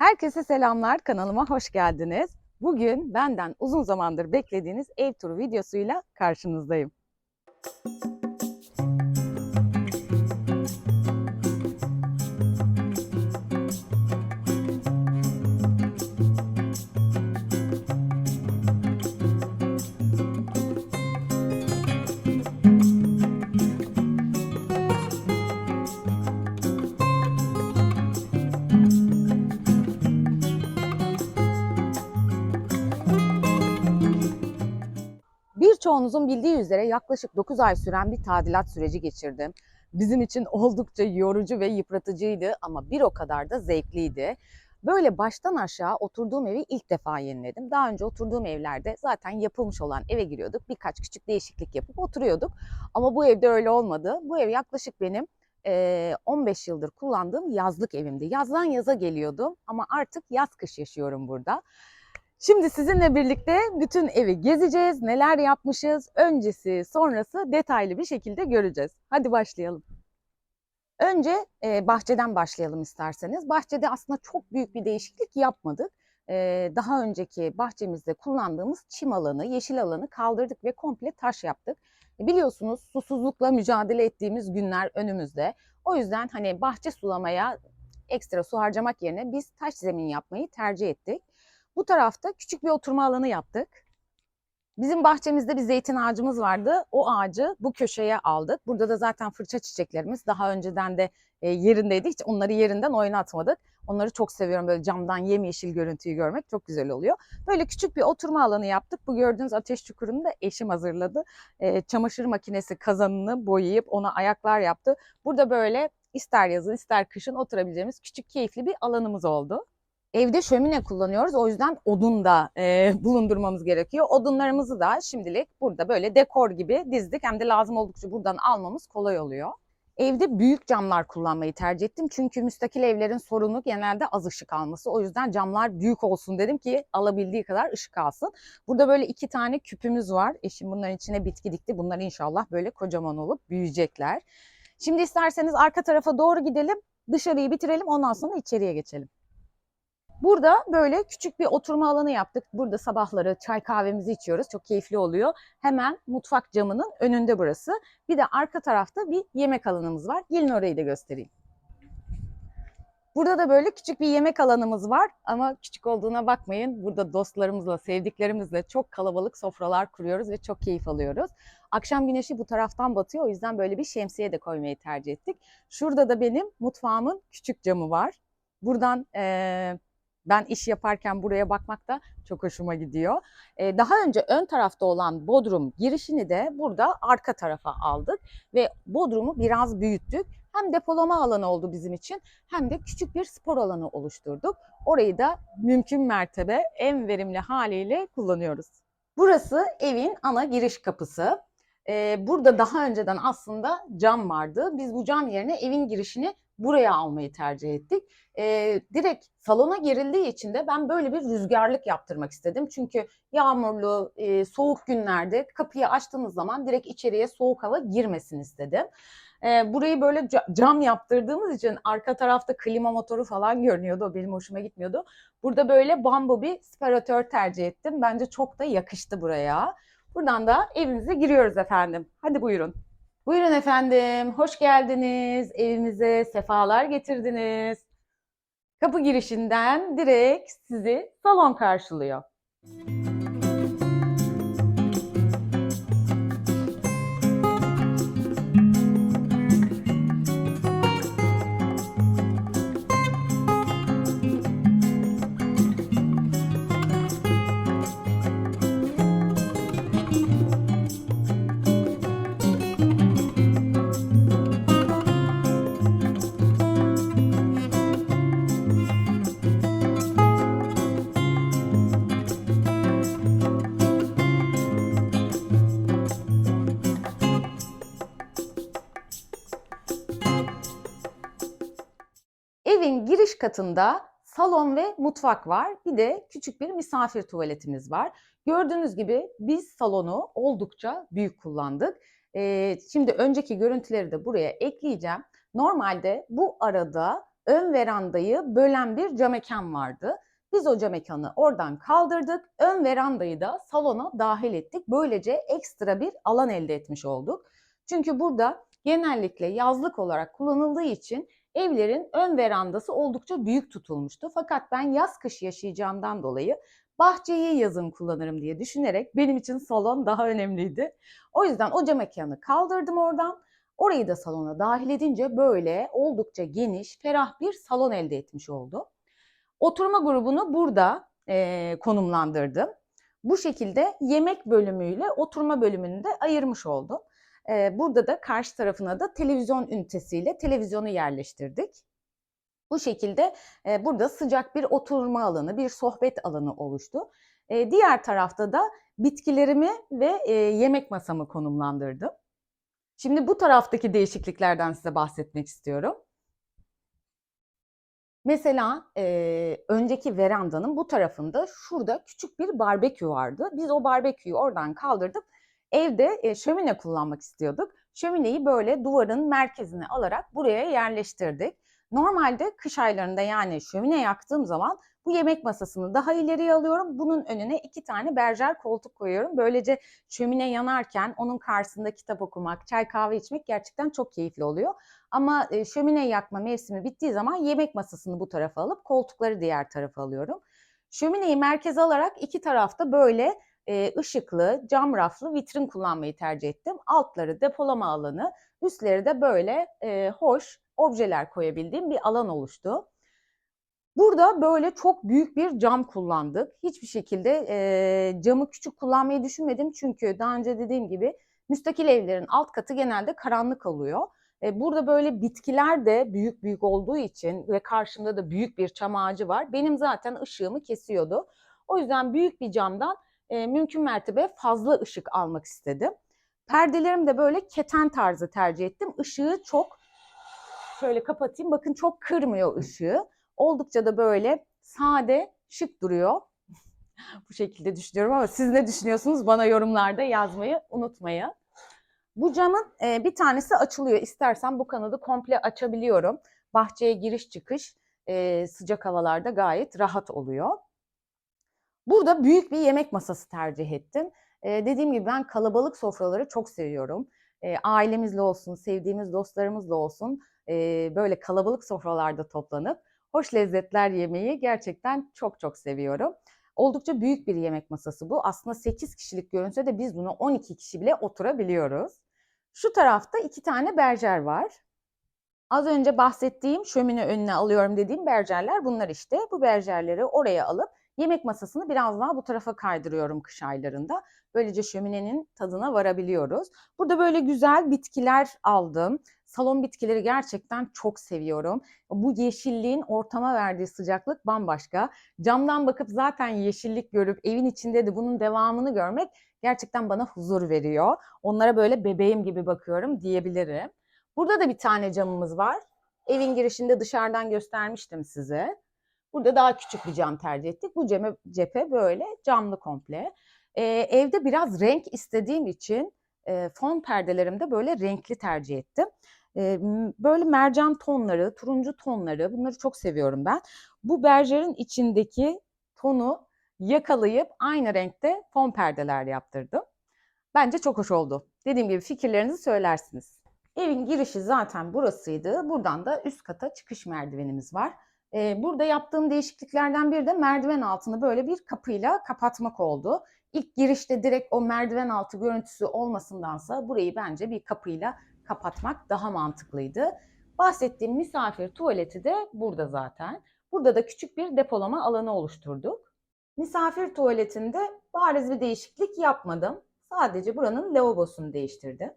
Herkese selamlar, kanalıma hoş geldiniz. Bugün benden uzun zamandır beklediğiniz ev turu videosuyla karşınızdayım. Birçoğunuzun bildiği üzere yaklaşık 9 ay süren bir tadilat süreci geçirdim. Bizim için oldukça yorucu ve yıpratıcıydı ama bir o kadar da zevkliydi. Böyle baştan aşağı oturduğum evi ilk defa yeniledim. Daha önce oturduğum evlerde zaten yapılmış olan eve giriyorduk. Birkaç küçük değişiklik yapıp oturuyorduk. Ama bu evde öyle olmadı. Bu ev yaklaşık benim eee, 15 yıldır kullandığım yazlık evimdi. Yazdan yaza geliyordum ama artık yaz kış yaşıyorum burada. Şimdi sizinle birlikte bütün evi gezeceğiz, neler yapmışız, öncesi, sonrası detaylı bir şekilde göreceğiz. Hadi başlayalım. Önce e, bahçeden başlayalım isterseniz. Bahçede aslında çok büyük bir değişiklik yapmadık. E, daha önceki bahçemizde kullandığımız çim alanı, yeşil alanı kaldırdık ve komple taş yaptık. E, biliyorsunuz susuzlukla mücadele ettiğimiz günler önümüzde. O yüzden hani bahçe sulamaya ekstra su harcamak yerine biz taş zemin yapmayı tercih ettik. Bu tarafta küçük bir oturma alanı yaptık. Bizim bahçemizde bir zeytin ağacımız vardı. O ağacı bu köşeye aldık. Burada da zaten fırça çiçeklerimiz daha önceden de e, yerindeydi. Hiç onları yerinden oynatmadık. Onları çok seviyorum böyle camdan yemyeşil görüntüyü görmek çok güzel oluyor. Böyle küçük bir oturma alanı yaptık. Bu gördüğünüz ateş çukurunu da eşim hazırladı. E, çamaşır makinesi kazanını boyayıp ona ayaklar yaptı. Burada böyle ister yazın ister kışın oturabileceğimiz küçük keyifli bir alanımız oldu. Evde şömine kullanıyoruz. O yüzden odun da e, bulundurmamız gerekiyor. Odunlarımızı da şimdilik burada böyle dekor gibi dizdik. Hem de lazım oldukça buradan almamız kolay oluyor. Evde büyük camlar kullanmayı tercih ettim. Çünkü müstakil evlerin sorunu genelde az ışık alması. O yüzden camlar büyük olsun dedim ki alabildiği kadar ışık alsın. Burada böyle iki tane küpümüz var. Eşim bunların içine bitki dikti. Bunlar inşallah böyle kocaman olup büyüyecekler. Şimdi isterseniz arka tarafa doğru gidelim. Dışarıyı bitirelim ondan sonra içeriye geçelim. Burada böyle küçük bir oturma alanı yaptık. Burada sabahları çay kahvemizi içiyoruz. Çok keyifli oluyor. Hemen mutfak camının önünde burası. Bir de arka tarafta bir yemek alanımız var. Gelin orayı da göstereyim. Burada da böyle küçük bir yemek alanımız var ama küçük olduğuna bakmayın. Burada dostlarımızla, sevdiklerimizle çok kalabalık sofralar kuruyoruz ve çok keyif alıyoruz. Akşam güneşi bu taraftan batıyor o yüzden böyle bir şemsiye de koymayı tercih ettik. Şurada da benim mutfağımın küçük camı var. Buradan eee ben iş yaparken buraya bakmak da çok hoşuma gidiyor. Ee, daha önce ön tarafta olan bodrum girişini de burada arka tarafa aldık ve bodrumu biraz büyüttük. Hem depolama alanı oldu bizim için hem de küçük bir spor alanı oluşturduk. Orayı da mümkün mertebe en verimli haliyle kullanıyoruz. Burası evin ana giriş kapısı. Ee, burada daha önceden aslında cam vardı. Biz bu cam yerine evin girişini buraya almayı tercih ettik. Ee, direkt salona girildiği için de ben böyle bir rüzgarlık yaptırmak istedim. Çünkü yağmurlu, e, soğuk günlerde kapıyı açtığınız zaman direkt içeriye soğuk hava girmesin istedim. Ee, burayı böyle ca- cam yaptırdığımız için arka tarafta klima motoru falan görünüyordu. O benim hoşuma gitmiyordu. Burada böyle bir spiratör tercih ettim. Bence çok da yakıştı buraya. Buradan da evimize giriyoruz efendim. Hadi buyurun. Buyurun efendim, hoş geldiniz. Evimize sefalar getirdiniz. Kapı girişinden direkt sizi salon karşılıyor. Evin katında salon ve mutfak var. Bir de küçük bir misafir tuvaletimiz var. Gördüğünüz gibi biz salonu oldukça büyük kullandık. Ee, şimdi önceki görüntüleri de buraya ekleyeceğim. Normalde bu arada ön verandayı bölen bir cam mekan vardı. Biz o cam mekanı oradan kaldırdık. Ön verandayı da salona dahil ettik. Böylece ekstra bir alan elde etmiş olduk. Çünkü burada genellikle yazlık olarak kullanıldığı için evlerin ön verandası oldukça büyük tutulmuştu. Fakat ben yaz kış yaşayacağımdan dolayı bahçeyi yazın kullanırım diye düşünerek benim için salon daha önemliydi. O yüzden o cam mekanı kaldırdım oradan. Orayı da salona dahil edince böyle oldukça geniş, ferah bir salon elde etmiş oldum. Oturma grubunu burada e, konumlandırdım. Bu şekilde yemek bölümüyle oturma bölümünü de ayırmış oldum. E, burada da karşı tarafına da televizyon ünitesiyle televizyonu yerleştirdik. Bu şekilde e, burada sıcak bir oturma alanı, bir sohbet alanı oluştu. E, diğer tarafta da bitkilerimi ve e, yemek masamı konumlandırdım. Şimdi bu taraftaki değişikliklerden size bahsetmek istiyorum. Mesela e, önceki verandanın bu tarafında şurada küçük bir barbekü vardı. Biz o barbeküyü oradan kaldırdıp evde e, şömine kullanmak istiyorduk. Şömineyi böyle duvarın merkezine alarak buraya yerleştirdik. Normalde kış aylarında yani şömine yaktığım zaman bu yemek masasını daha ileriye alıyorum. Bunun önüne iki tane berjer koltuk koyuyorum. Böylece şömine yanarken onun karşısında kitap okumak, çay kahve içmek gerçekten çok keyifli oluyor. Ama e, şömine yakma mevsimi bittiği zaman yemek masasını bu tarafa alıp koltukları diğer tarafa alıyorum. Şömineyi merkeze alarak iki tarafta böyle e, ışıklı, cam raflı vitrin kullanmayı tercih ettim. Altları depolama alanı, üstleri de böyle e, hoş objeler koyabildiğim bir alan oluştu. Burada böyle çok büyük bir cam kullandık. Hiçbir şekilde e, camı küçük kullanmayı düşünmedim. Çünkü daha önce dediğim gibi müstakil evlerin alt katı genelde karanlık oluyor. E, burada böyle bitkiler de büyük büyük olduğu için ve karşımda da büyük bir çam ağacı var. Benim zaten ışığımı kesiyordu. O yüzden büyük bir camdan e, mümkün mertebe fazla ışık almak istedim. Perdelerim de böyle keten tarzı tercih ettim. Işığı çok şöyle kapatayım. Bakın çok kırmıyor ışığı. Oldukça da böyle sade, şık duruyor. Bu şekilde düşünüyorum ama siz ne düşünüyorsunuz? Bana yorumlarda yazmayı unutmayın. Bu camın e, bir tanesi açılıyor. İstersen bu kanadı komple açabiliyorum. Bahçeye giriş çıkış e, sıcak havalarda gayet rahat oluyor. Burada büyük bir yemek masası tercih ettim. E, dediğim gibi ben kalabalık sofraları çok seviyorum. E, ailemizle olsun, sevdiğimiz dostlarımızla olsun e, böyle kalabalık sofralarda toplanıp hoş lezzetler yemeyi gerçekten çok çok seviyorum. Oldukça büyük bir yemek masası bu. Aslında 8 kişilik görünse de biz bunu 12 kişi bile oturabiliyoruz. Şu tarafta iki tane berjer var. Az önce bahsettiğim şömine önüne alıyorum dediğim berjerler bunlar işte. Bu berjerleri oraya alıp yemek masasını biraz daha bu tarafa kaydırıyorum kış aylarında. Böylece şöminenin tadına varabiliyoruz. Burada böyle güzel bitkiler aldım. Salon bitkileri gerçekten çok seviyorum. Bu yeşilliğin ortama verdiği sıcaklık bambaşka. Camdan bakıp zaten yeşillik görüp evin içinde de bunun devamını görmek gerçekten bana huzur veriyor. Onlara böyle bebeğim gibi bakıyorum diyebilirim. Burada da bir tane camımız var. Evin girişinde dışarıdan göstermiştim size. Burada daha küçük bir cam tercih ettik. Bu ceme, cephe böyle camlı komple. Ee, evde biraz renk istediğim için e, fon perdelerimde böyle renkli tercih ettim. E, böyle mercan tonları, turuncu tonları bunları çok seviyorum ben. Bu berjerin içindeki tonu yakalayıp aynı renkte fon perdeler yaptırdım. Bence çok hoş oldu. Dediğim gibi fikirlerinizi söylersiniz. Evin girişi zaten burasıydı. Buradan da üst kata çıkış merdivenimiz var. Ee, burada yaptığım değişikliklerden biri de merdiven altını böyle bir kapıyla kapatmak oldu. İlk girişte direkt o merdiven altı görüntüsü olmasındansa burayı bence bir kapıyla kapatmak daha mantıklıydı. Bahsettiğim misafir tuvaleti de burada zaten. Burada da küçük bir depolama alanı oluşturduk. Misafir tuvaletinde bariz bir değişiklik yapmadım. Sadece buranın lavabosunu değiştirdim.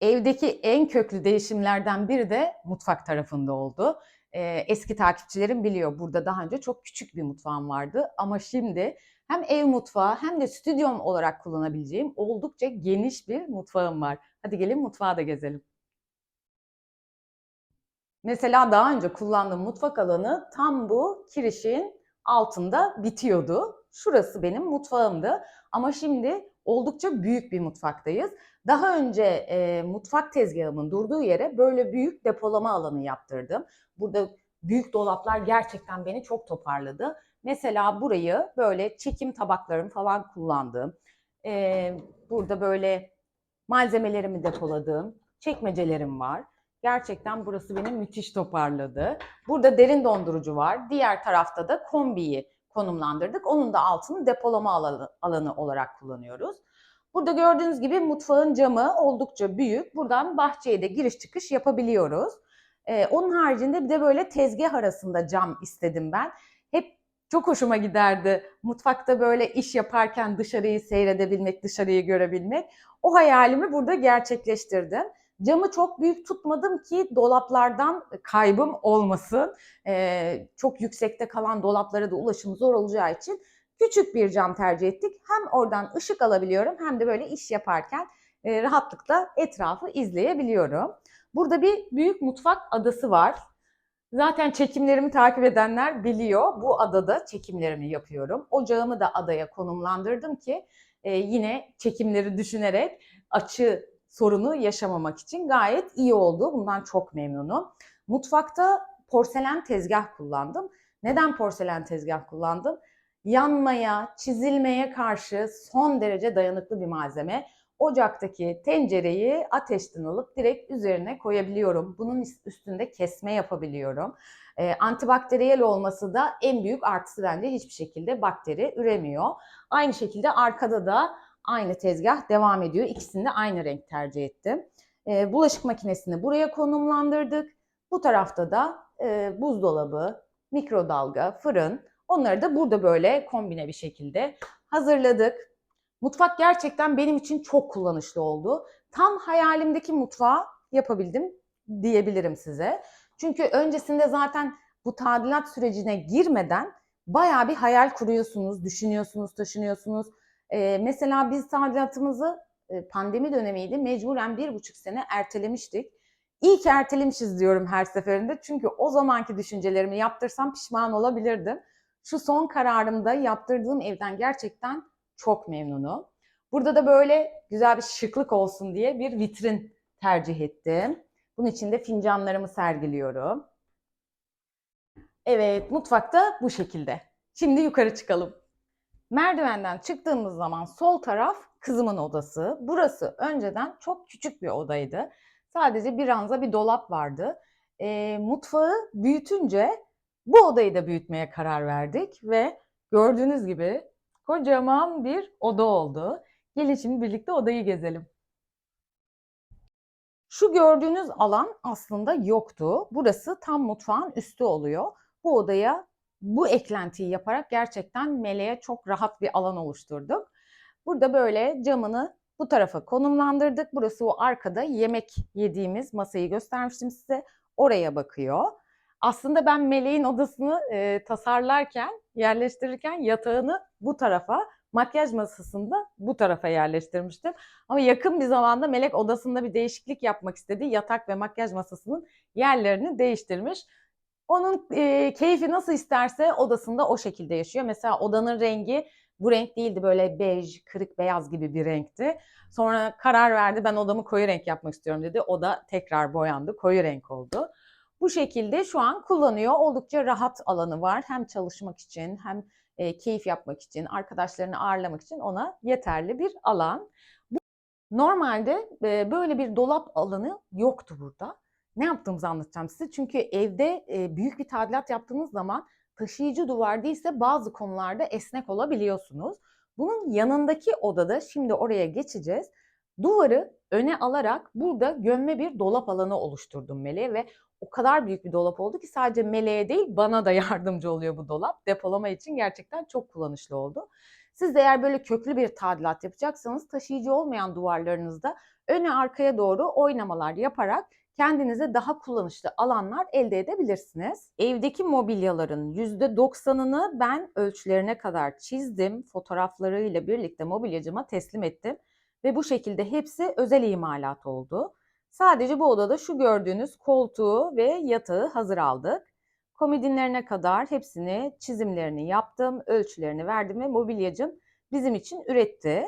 Evdeki en köklü değişimlerden biri de mutfak tarafında oldu. Ee, eski takipçilerim biliyor burada daha önce çok küçük bir mutfağım vardı ama şimdi hem ev mutfağı hem de stüdyom olarak kullanabileceğim oldukça geniş bir mutfağım var. Hadi gelin mutfağı da gezelim. Mesela daha önce kullandığım mutfak alanı tam bu kirişin altında bitiyordu. Şurası benim mutfağımdı ama şimdi oldukça büyük bir mutfaktayız. Daha önce e, mutfak tezgahımın durduğu yere böyle büyük depolama alanı yaptırdım. Burada büyük dolaplar gerçekten beni çok toparladı. Mesela burayı böyle çekim tabaklarım falan kullandığım, e, burada böyle malzemelerimi depoladığım çekmecelerim var. Gerçekten burası beni müthiş toparladı. Burada derin dondurucu var. Diğer tarafta da kombiyi konumlandırdık. Onun da altını depolama alanı, olarak kullanıyoruz. Burada gördüğünüz gibi mutfağın camı oldukça büyük. Buradan bahçeye de giriş çıkış yapabiliyoruz. Ee, onun haricinde bir de böyle tezgah arasında cam istedim ben. Hep çok hoşuma giderdi. Mutfakta böyle iş yaparken dışarıyı seyredebilmek, dışarıyı görebilmek. O hayalimi burada gerçekleştirdim. Camı çok büyük tutmadım ki dolaplardan kaybım olmasın. Ee, çok yüksekte kalan dolaplara da ulaşım zor olacağı için küçük bir cam tercih ettik. Hem oradan ışık alabiliyorum hem de böyle iş yaparken e, rahatlıkla etrafı izleyebiliyorum. Burada bir büyük mutfak adası var. Zaten çekimlerimi takip edenler biliyor. Bu adada çekimlerimi yapıyorum. Ocağımı da adaya konumlandırdım ki e, yine çekimleri düşünerek açı sorunu yaşamamak için gayet iyi oldu. Bundan çok memnunum. Mutfakta porselen tezgah kullandım. Neden porselen tezgah kullandım? Yanmaya, çizilmeye karşı son derece dayanıklı bir malzeme. Ocaktaki tencereyi ateşten alıp direkt üzerine koyabiliyorum. Bunun üstünde kesme yapabiliyorum. E, antibakteriyel olması da en büyük artısı bence hiçbir şekilde bakteri üremiyor. Aynı şekilde arkada da aynı tezgah devam ediyor. İkisini de aynı renk tercih ettim. E, bulaşık makinesini buraya konumlandırdık. Bu tarafta da e, buzdolabı, mikrodalga, fırın onları da burada böyle kombine bir şekilde hazırladık. Mutfak gerçekten benim için çok kullanışlı oldu. Tam hayalimdeki mutfağı yapabildim diyebilirim size. Çünkü öncesinde zaten bu tadilat sürecine girmeden bayağı bir hayal kuruyorsunuz, düşünüyorsunuz, taşınıyorsunuz. Ee, mesela biz tadilatımızı e, pandemi dönemiydi mecburen bir buçuk sene ertelemiştik. İyi ki ertelemişiz diyorum her seferinde. Çünkü o zamanki düşüncelerimi yaptırsam pişman olabilirdim. Şu son kararımda yaptırdığım evden gerçekten çok memnunum. Burada da böyle güzel bir şıklık olsun diye bir vitrin tercih ettim. Bunun için de fincanlarımı sergiliyorum. Evet, mutfakta bu şekilde. Şimdi yukarı çıkalım. Merdivenden çıktığımız zaman sol taraf kızımın odası. Burası önceden çok küçük bir odaydı. Sadece bir ranza bir dolap vardı. E, mutfağı büyütünce bu odayı da büyütmeye karar verdik ve gördüğünüz gibi kocaman bir oda oldu. Gelin şimdi birlikte odayı gezelim. Şu gördüğünüz alan aslında yoktu. Burası tam mutfağın üstü oluyor. Bu odaya bu eklentiyi yaparak gerçekten meleğe çok rahat bir alan oluşturduk. Burada böyle camını bu tarafa konumlandırdık. Burası o arkada yemek yediğimiz masayı göstermiştim size. Oraya bakıyor. Aslında ben meleğin odasını e, tasarlarken, yerleştirirken yatağını bu tarafa, makyaj masasını da bu tarafa yerleştirmiştim. Ama yakın bir zamanda Melek odasında bir değişiklik yapmak istedi. Yatak ve makyaj masasının yerlerini değiştirmiş. Onun e, keyfi nasıl isterse odasında o şekilde yaşıyor. Mesela odanın rengi bu renk değildi böyle bej, kırık beyaz gibi bir renkti. Sonra karar verdi ben odamı koyu renk yapmak istiyorum dedi. O da tekrar boyandı, koyu renk oldu. Bu şekilde şu an kullanıyor. Oldukça rahat alanı var. Hem çalışmak için hem e, keyif yapmak için, arkadaşlarını ağırlamak için ona yeterli bir alan. Normalde e, böyle bir dolap alanı yoktu burada. Ne yaptığımızı anlatacağım size. Çünkü evde e, büyük bir tadilat yaptığınız zaman taşıyıcı duvar değilse bazı konularda esnek olabiliyorsunuz. Bunun yanındaki odada şimdi oraya geçeceğiz. Duvarı öne alarak burada gömme bir dolap alanı oluşturdum Meleğe ve o kadar büyük bir dolap oldu ki sadece Meleğe değil bana da yardımcı oluyor bu dolap. Depolama için gerçekten çok kullanışlı oldu. Siz de eğer böyle köklü bir tadilat yapacaksanız taşıyıcı olmayan duvarlarınızda öne arkaya doğru oynamalar yaparak kendinize daha kullanışlı alanlar elde edebilirsiniz. Evdeki mobilyaların %90'ını ben ölçülerine kadar çizdim. Fotoğraflarıyla birlikte mobilyacıma teslim ettim. Ve bu şekilde hepsi özel imalat oldu. Sadece bu odada şu gördüğünüz koltuğu ve yatağı hazır aldık. Komodinlerine kadar hepsini çizimlerini yaptım, ölçülerini verdim ve mobilyacım bizim için üretti.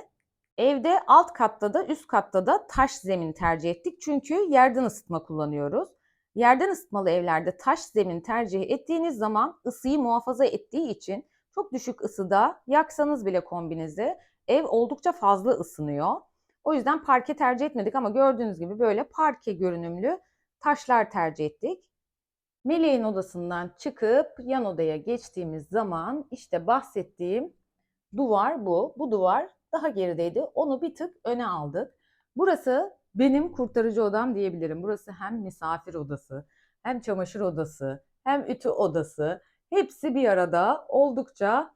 Evde alt katta da üst katta da taş zemin tercih ettik. Çünkü yerden ısıtma kullanıyoruz. Yerden ısıtmalı evlerde taş zemin tercih ettiğiniz zaman ısıyı muhafaza ettiği için çok düşük ısıda yaksanız bile kombinizi ev oldukça fazla ısınıyor. O yüzden parke tercih etmedik ama gördüğünüz gibi böyle parke görünümlü taşlar tercih ettik. Meleğin odasından çıkıp yan odaya geçtiğimiz zaman işte bahsettiğim duvar bu. Bu duvar daha gerideydi. Onu bir tık öne aldık. Burası benim kurtarıcı odam diyebilirim. Burası hem misafir odası, hem çamaşır odası, hem ütü odası. Hepsi bir arada oldukça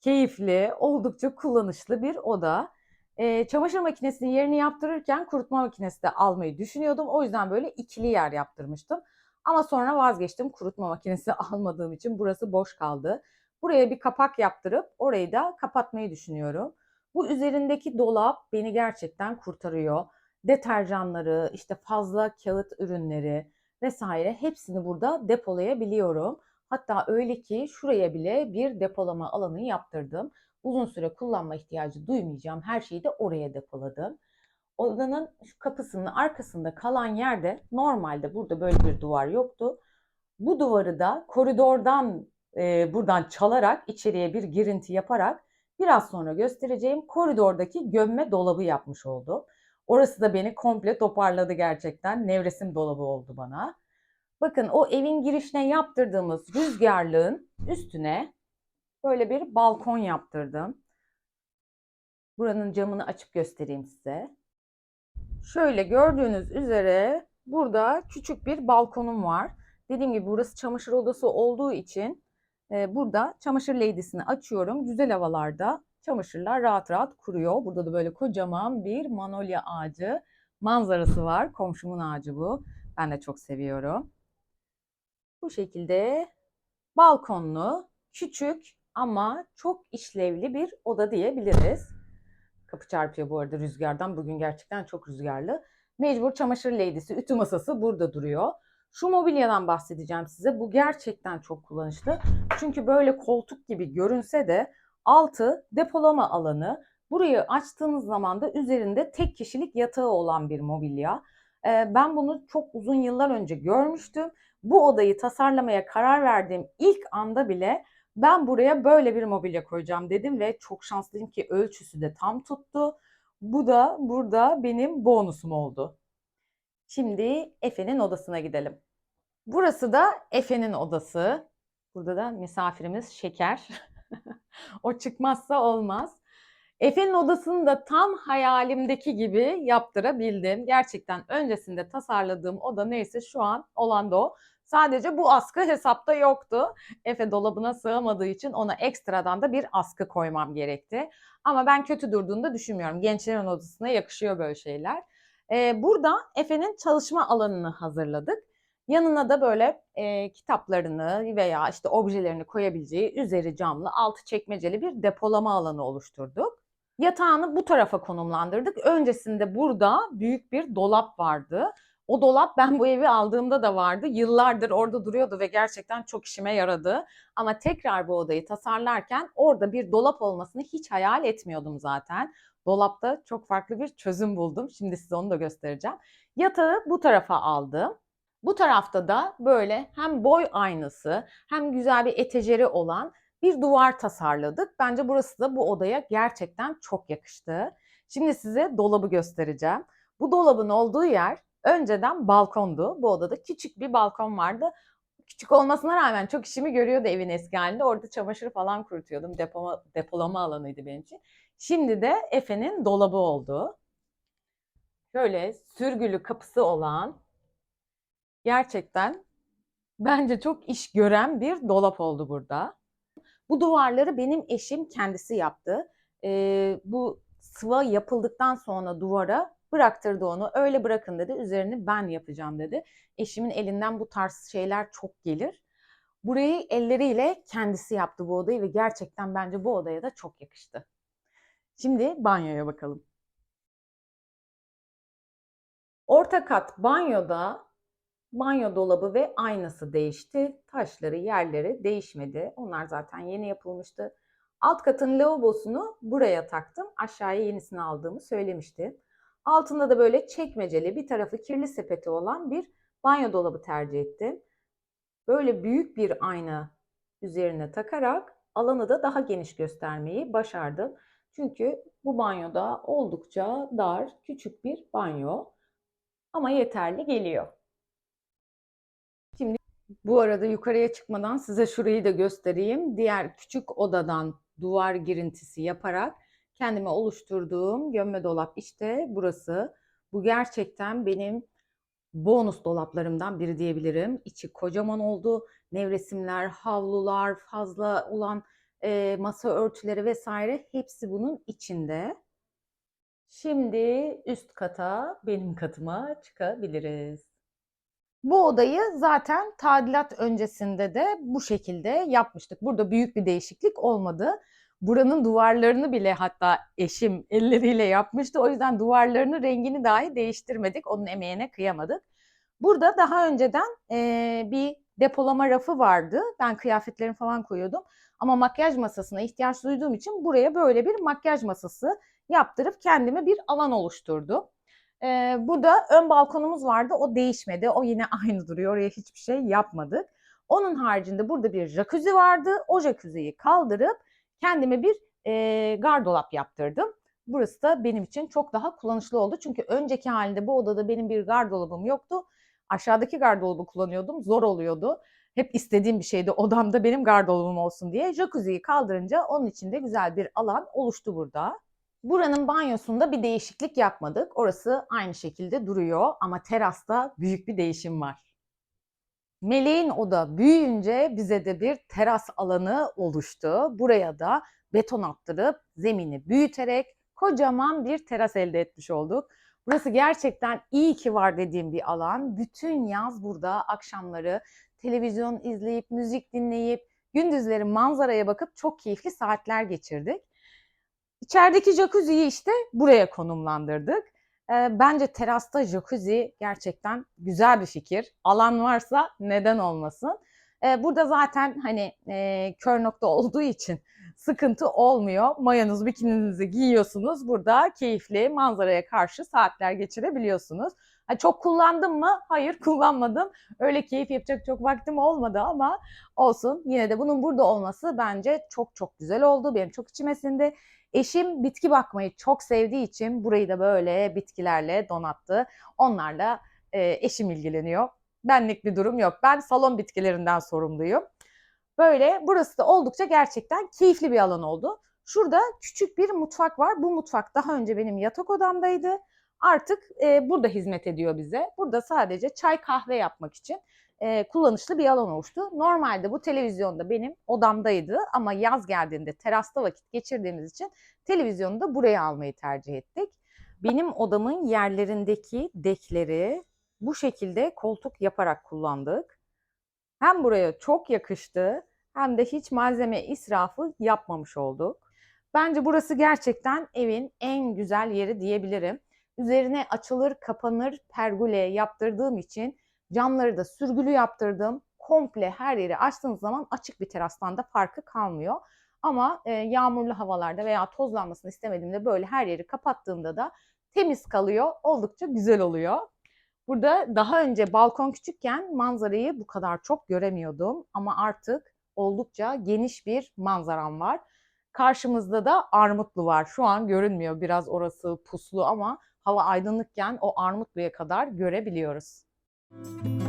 keyifli, oldukça kullanışlı bir oda. Ee, çamaşır makinesinin yerini yaptırırken kurutma makinesi de almayı düşünüyordum. O yüzden böyle ikili yer yaptırmıştım. Ama sonra vazgeçtim kurutma makinesi almadığım için burası boş kaldı. Buraya bir kapak yaptırıp orayı da kapatmayı düşünüyorum. Bu üzerindeki dolap beni gerçekten kurtarıyor. Deterjanları, işte fazla kağıt ürünleri vesaire hepsini burada depolayabiliyorum. Hatta öyle ki şuraya bile bir depolama alanı yaptırdım. Uzun süre kullanma ihtiyacı duymayacağım. Her şeyi de oraya depoladım. Odanın şu kapısının arkasında kalan yerde normalde burada böyle bir duvar yoktu. Bu duvarı da koridordan e, buradan çalarak içeriye bir girinti yaparak biraz sonra göstereceğim koridordaki gömme dolabı yapmış oldu. Orası da beni komple toparladı gerçekten. Nevresim dolabı oldu bana. Bakın o evin girişine yaptırdığımız rüzgarlığın üstüne böyle bir balkon yaptırdım. Buranın camını açıp göstereyim size. Şöyle gördüğünüz üzere burada küçük bir balkonum var. Dediğim gibi burası çamaşır odası olduğu için e, burada çamaşır leydisini açıyorum. Güzel havalarda çamaşırlar rahat rahat kuruyor. Burada da böyle kocaman bir manolya ağacı manzarası var. Komşumun ağacı bu. Ben de çok seviyorum. Bu şekilde balkonlu, küçük ama çok işlevli bir oda diyebiliriz. Kapı çarpıyor bu arada rüzgardan. Bugün gerçekten çok rüzgarlı. Mecbur çamaşır leydisi, ütü masası burada duruyor. Şu mobilyadan bahsedeceğim size. Bu gerçekten çok kullanışlı. Çünkü böyle koltuk gibi görünse de altı depolama alanı. Burayı açtığınız zaman da üzerinde tek kişilik yatağı olan bir mobilya. Ee, ben bunu çok uzun yıllar önce görmüştüm. Bu odayı tasarlamaya karar verdiğim ilk anda bile ben buraya böyle bir mobilya koyacağım dedim ve çok şanslıyım ki ölçüsü de tam tuttu. Bu da burada benim bonusum oldu. Şimdi Efe'nin odasına gidelim. Burası da Efe'nin odası. Burada da misafirimiz Şeker. o çıkmazsa olmaz. Efe'nin odasını da tam hayalimdeki gibi yaptırabildim. Gerçekten öncesinde tasarladığım oda neyse şu an olan da o. Sadece bu askı hesapta yoktu. Efe dolabına sığamadığı için ona ekstradan da bir askı koymam gerekti. Ama ben kötü durduğunu da düşünmüyorum. Gençlerin odasına yakışıyor böyle şeyler. Ee, burada Efe'nin çalışma alanını hazırladık. Yanına da böyle e, kitaplarını veya işte objelerini koyabileceği üzeri camlı, altı çekmeceli bir depolama alanı oluşturduk. Yatağını bu tarafa konumlandırdık. Öncesinde burada büyük bir dolap vardı. O dolap ben bu evi aldığımda da vardı. Yıllardır orada duruyordu ve gerçekten çok işime yaradı. Ama tekrar bu odayı tasarlarken orada bir dolap olmasını hiç hayal etmiyordum zaten. Dolapta çok farklı bir çözüm buldum. Şimdi size onu da göstereceğim. Yatağı bu tarafa aldım. Bu tarafta da böyle hem boy aynası hem güzel bir etejeri olan bir duvar tasarladık. Bence burası da bu odaya gerçekten çok yakıştı. Şimdi size dolabı göstereceğim. Bu dolabın olduğu yer önceden balkondu. Bu odada küçük bir balkon vardı. Küçük olmasına rağmen çok işimi görüyordu evin eski halinde. Orada çamaşır falan kurutuyordum. Depoma, depolama alanıydı benim için. Şimdi de Efe'nin dolabı oldu. Şöyle sürgülü kapısı olan gerçekten bence çok iş gören bir dolap oldu burada. Bu duvarları benim eşim kendisi yaptı. Ee, bu sıva yapıldıktan sonra duvara bıraktırdı onu. Öyle bırakın dedi. Üzerini ben yapacağım dedi. Eşimin elinden bu tarz şeyler çok gelir. Burayı elleriyle kendisi yaptı bu odayı ve gerçekten bence bu odaya da çok yakıştı. Şimdi banyoya bakalım. Orta kat banyoda banyo dolabı ve aynası değişti. Taşları, yerleri değişmedi. Onlar zaten yeni yapılmıştı. Alt katın lavabosunu buraya taktım. Aşağıya yenisini aldığımı söylemiştim. Altında da böyle çekmeceli bir tarafı kirli sepeti olan bir banyo dolabı tercih ettim. Böyle büyük bir ayna üzerine takarak alanı da daha geniş göstermeyi başardım. Çünkü bu banyoda oldukça dar, küçük bir banyo ama yeterli geliyor. Şimdi bu arada yukarıya çıkmadan size şurayı da göstereyim. Diğer küçük odadan duvar girintisi yaparak kendime oluşturduğum gömme dolap işte burası. Bu gerçekten benim bonus dolaplarımdan biri diyebilirim. İçi kocaman oldu. Nevresimler, havlular, fazla olan e, masa örtüleri vesaire hepsi bunun içinde. Şimdi üst kata, benim katıma çıkabiliriz. Bu odayı zaten tadilat öncesinde de bu şekilde yapmıştık. Burada büyük bir değişiklik olmadı. Buranın duvarlarını bile hatta eşim elleriyle yapmıştı. O yüzden duvarlarının rengini dahi değiştirmedik. Onun emeğine kıyamadık. Burada daha önceden e, bir depolama rafı vardı. Ben kıyafetlerimi falan koyuyordum. Ama makyaj masasına ihtiyaç duyduğum için buraya böyle bir makyaj masası yaptırıp kendime bir alan oluşturdum. Ee, burada ön balkonumuz vardı. O değişmedi. O yine aynı duruyor. Oraya hiçbir şey yapmadık. Onun haricinde burada bir jacuzzi vardı. O jacuzziyi kaldırıp kendime bir e, gardolap yaptırdım. Burası da benim için çok daha kullanışlı oldu. Çünkü önceki halinde bu odada benim bir gardolabım yoktu. Aşağıdaki gardolabı kullanıyordum. Zor oluyordu. Hep istediğim bir şeydi odamda benim gardolabım olsun diye. Jacuzziyi kaldırınca onun içinde güzel bir alan oluştu burada. Buranın banyosunda bir değişiklik yapmadık. Orası aynı şekilde duruyor ama terasta büyük bir değişim var. Meleğin oda büyüyünce bize de bir teras alanı oluştu. Buraya da beton attırıp zemini büyüterek kocaman bir teras elde etmiş olduk. Burası gerçekten iyi ki var dediğim bir alan. Bütün yaz burada akşamları televizyon izleyip, müzik dinleyip, gündüzleri manzaraya bakıp çok keyifli saatler geçirdik. İçerideki jacuzziyi işte buraya konumlandırdık. E, bence terasta jacuzzi gerçekten güzel bir fikir. Alan varsa neden olmasın. E, burada zaten hani e, kör nokta olduğu için sıkıntı olmuyor. Mayanız, bikininizi giyiyorsunuz. Burada keyifli manzaraya karşı saatler geçirebiliyorsunuz. Ha, çok kullandım mı? Hayır kullanmadım. Öyle keyif yapacak çok vaktim olmadı ama olsun. Yine de bunun burada olması bence çok çok güzel oldu. Benim çok içime sindi. Eşim bitki bakmayı çok sevdiği için burayı da böyle bitkilerle donattı. Onlarla e, eşim ilgileniyor. Benlik bir durum yok. Ben salon bitkilerinden sorumluyum. Böyle burası da oldukça gerçekten keyifli bir alan oldu. Şurada küçük bir mutfak var. Bu mutfak daha önce benim yatak odamdaydı. Artık e, burada hizmet ediyor bize. Burada sadece çay kahve yapmak için e, kullanışlı bir alan oluştu. Normalde bu televizyonda benim odamdaydı ama yaz geldiğinde terasta vakit geçirdiğimiz için televizyonu da buraya almayı tercih ettik. Benim odamın yerlerindeki dekleri bu şekilde koltuk yaparak kullandık. Hem buraya çok yakıştı hem de hiç malzeme israfı yapmamış olduk. Bence burası gerçekten evin en güzel yeri diyebilirim. Üzerine açılır kapanır pergole yaptırdığım için Camları da sürgülü yaptırdım. Komple her yeri açtığınız zaman açık bir terastan da farkı kalmıyor. Ama e, yağmurlu havalarda veya tozlanmasını istemediğimde böyle her yeri kapattığımda da temiz kalıyor. Oldukça güzel oluyor. Burada daha önce balkon küçükken manzarayı bu kadar çok göremiyordum. Ama artık oldukça geniş bir manzaram var. Karşımızda da Armutlu var. Şu an görünmüyor biraz orası puslu ama hava aydınlıkken o Armutlu'ya kadar görebiliyoruz. Música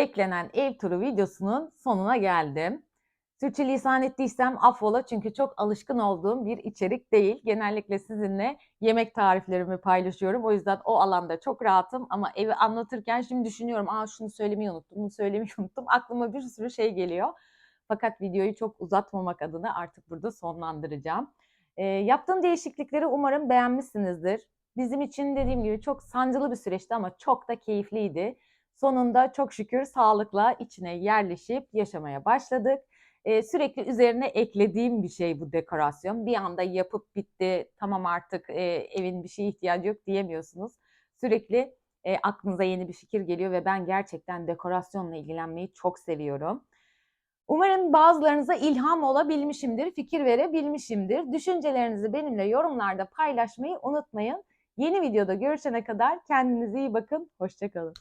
beklenen ev turu videosunun sonuna geldim. Sürçülisan ettiysem affola çünkü çok alışkın olduğum bir içerik değil. Genellikle sizinle yemek tariflerimi paylaşıyorum. O yüzden o alanda çok rahatım ama evi anlatırken şimdi düşünüyorum. Aa şunu söylemeyi unuttum, bunu söylemeyi unuttum. Aklıma bir sürü şey geliyor. Fakat videoyu çok uzatmamak adına artık burada sonlandıracağım. Ee, yaptığım değişiklikleri umarım beğenmişsinizdir. Bizim için dediğim gibi çok sancılı bir süreçti ama çok da keyifliydi. Sonunda çok şükür sağlıkla içine yerleşip yaşamaya başladık. Ee, sürekli üzerine eklediğim bir şey bu dekorasyon. Bir anda yapıp bitti, tamam artık e, evin bir şeye ihtiyacı yok diyemiyorsunuz. Sürekli e, aklınıza yeni bir fikir geliyor ve ben gerçekten dekorasyonla ilgilenmeyi çok seviyorum. Umarım bazılarınıza ilham olabilmişimdir, fikir verebilmişimdir. Düşüncelerinizi benimle yorumlarda paylaşmayı unutmayın. Yeni videoda görüşene kadar kendinize iyi bakın, hoşçakalın.